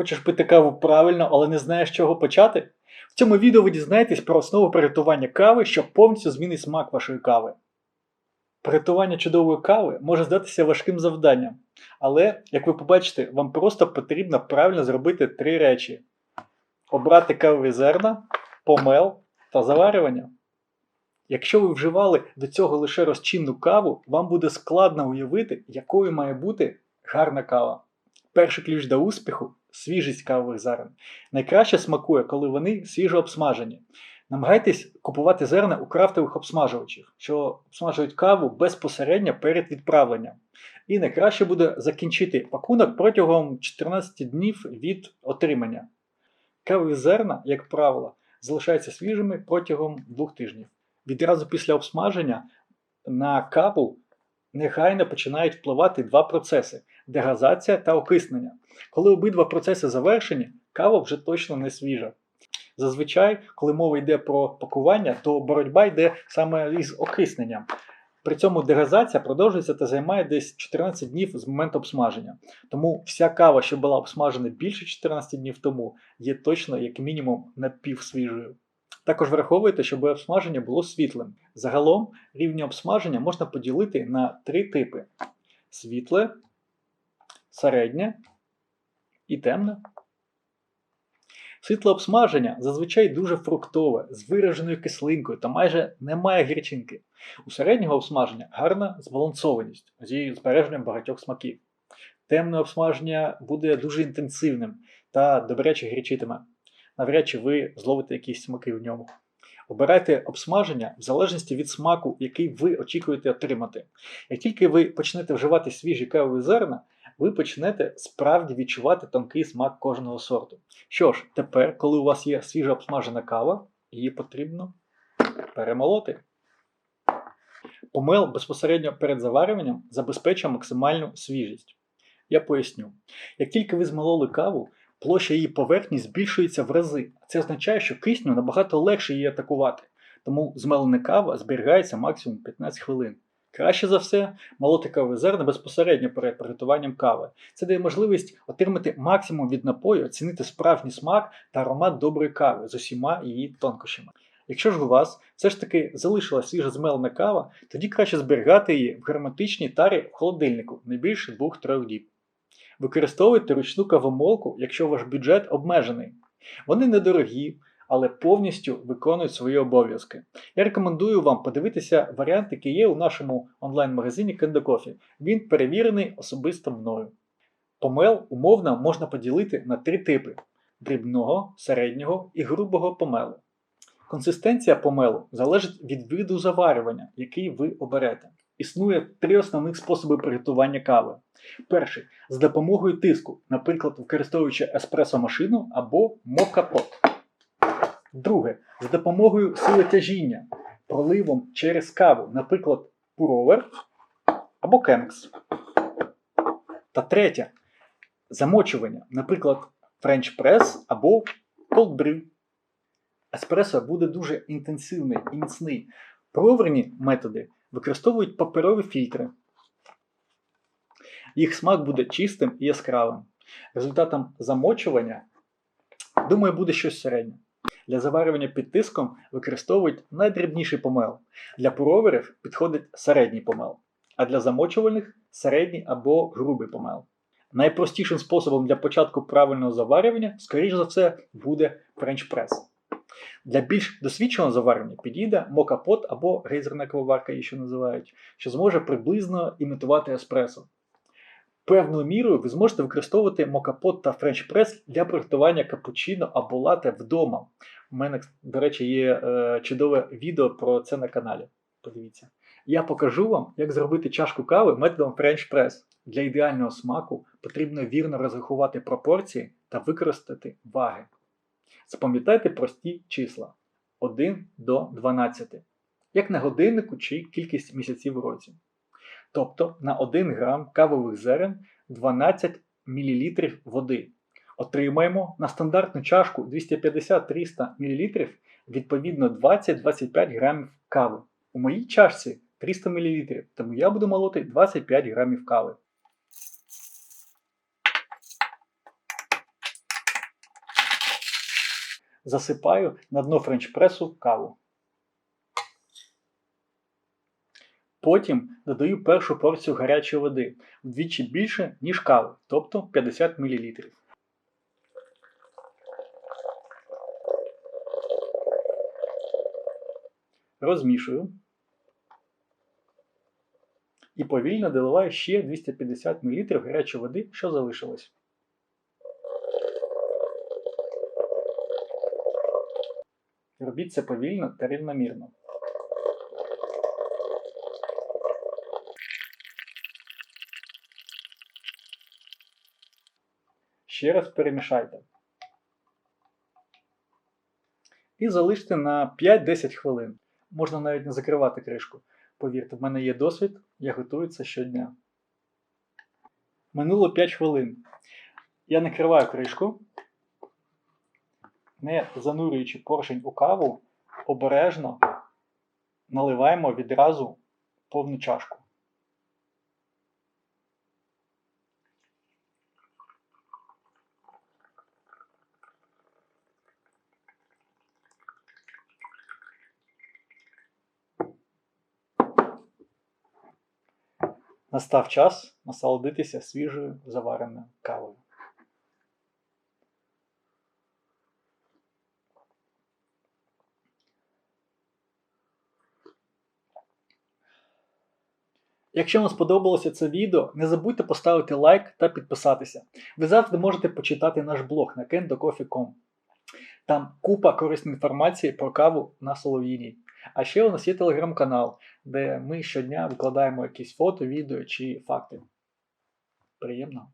Хочеш пити каву правильно, але не знаєш, з чого почати? В цьому відео ви дізнаєтесь про основу приготування кави, що повністю змінить смак вашої кави. Приготування чудової кави може здатися важким завданням, але, як ви побачите, вам просто потрібно правильно зробити три речі: обрати кавові зерна, помел та заварювання. Якщо ви вживали до цього лише розчинну каву, вам буде складно уявити, якою має бути гарна кава. Перший ключ до успіху свіжість кавових зерен. Найкраще смакує, коли вони свіжо обсмажені. Намагайтесь купувати зерна у крафтових обсмажувачів, що обсмажують каву безпосередньо перед відправленням. І найкраще буде закінчити пакунок протягом 14 днів від отримання. Кавові зерна, як правило, залишаються свіжими протягом 2 тижнів. Відразу після обсмаження на каву негайно починають впливати два процеси дегазація та окиснення. Коли обидва процеси завершені, кава вже точно не свіжа. Зазвичай, коли мова йде про пакування, то боротьба йде саме із окисненням. При цьому дегазація продовжується та займає десь 14 днів з моменту обсмаження. Тому вся кава, що була обсмажена більше 14 днів тому, є точно як мінімум напівсвіжою. Також враховуйте, щоб обсмаження було світлим. Загалом рівні обсмаження можна поділити на три типи: світле, середнє і темне. Світле обсмаження зазвичай дуже фруктове, з вираженою кислинкою та майже немає гірчинки. У середнього обсмаження гарна збалансованість зі збереженням багатьох смаків. Темне обсмаження буде дуже інтенсивним та добряче гірчитиме. Навряд чи ви зловите якісь смаки в ньому. Обирайте обсмаження в залежності від смаку, який ви очікуєте отримати. Як тільки ви почнете вживати свіжі кавові зерна, ви почнете справді відчувати тонкий смак кожного сорту. Що ж, тепер, коли у вас є свіжа обсмажена кава, її потрібно перемолоти. Помел безпосередньо перед заварюванням забезпечує максимальну свіжість. Я поясню. Як тільки ви змололи каву, площа її поверхні збільшується в рази. Це означає, що кисню набагато легше її атакувати. Тому змелена кава зберігається максимум 15 хвилин. Краще за все, молоти кавові зерна безпосередньо перед приготуванням кави. Це дає можливість отримати максимум від напою, оцінити справжній смак та аромат доброї кави з усіма її тонкощами. Якщо ж у вас все ж таки залишилася свіжа змелена кава, тоді краще зберігати її в герметичній тарі в холодильнику не більше 2-3 діб. Використовуйте ручну кавомолку, якщо ваш бюджет обмежений. Вони недорогі, але повністю виконують свої обов'язки. Я рекомендую вам подивитися варіант, який є у нашому онлайн-магазині Coffee. Він перевірений особисто мною. Помел умовно можна поділити на три типи: дрібного, середнього і грубого помелу. Консистенція помелу залежить від виду заварювання, який ви оберете. Існує три основних способи приготування кави. Перший з допомогою тиску, наприклад, використовуючи еспресо-машину або мокапот. Друге з допомогою сили тяжіння, проливом через каву, наприклад, пуровер або кенкс. Та третє замочування, наприклад, френч прес або brew. Еспресо буде дуже інтенсивний і міцний. Проверні методи використовують паперові фільтри. Їх смак буде чистим і яскравим. Результатом замочування, думаю, буде щось середнє. Для заварювання під тиском використовують найдрібніший помел. Для пуроверів підходить середній помел, а для замочувальних середній або грубий помел. Найпростішим способом для початку правильного заварювання, скоріш за все, буде френч-прес. Для більш досвідченого заварювання підійде мокапот або гейзерна кавоварка, її ще називають, що зможе приблизно імітувати еспресо. Певною мірою ви зможете використовувати мокапот та френч-прес для приготування капучино або лате вдома. У мене, до речі, є е, чудове відео про це на каналі. Подивіться. Я покажу вам, як зробити чашку кави методом френч-прес. Для ідеального смаку потрібно вірно розрахувати пропорції та використати ваги. Запам'ятайте прості числа 1 до 12, як на годиннику чи кількість місяців у році. Тобто на 1 грам кавових зерен 12 мл води. Отримаємо на стандартну чашку 250-300 мл відповідно 20-25 грамів кави. У моїй чашці 300 мл, тому я буду молоти 25 грамів кави. Засипаю на дно френч-пресу каву. Потім додаю першу порцію гарячої води вдвічі більше, ніж кави, тобто 50 мл. Розмішую. І повільно доливаю ще 250 мл гарячої води, що залишилось. Робіть це повільно та рівномірно. Ще раз перемішайте. І залиште на 5-10 хвилин. Можна навіть не закривати кришку. Повірте, в мене є досвід, я готую це щодня. Минуло 5 хвилин. Я накриваю кришку, не занурюючи поршень у каву, обережно наливаємо відразу повну чашку. Настав час насолодитися свіжою завареною кавою. Якщо вам сподобалося це відео, не забудьте поставити лайк та підписатися. Ви завжди можете почитати наш блог на kendocoffee.com. Там купа корисної інформації про каву на Соловіні. А ще у нас є телеграм-канал, де ми щодня викладаємо якісь фото, відео чи факти. Приємного!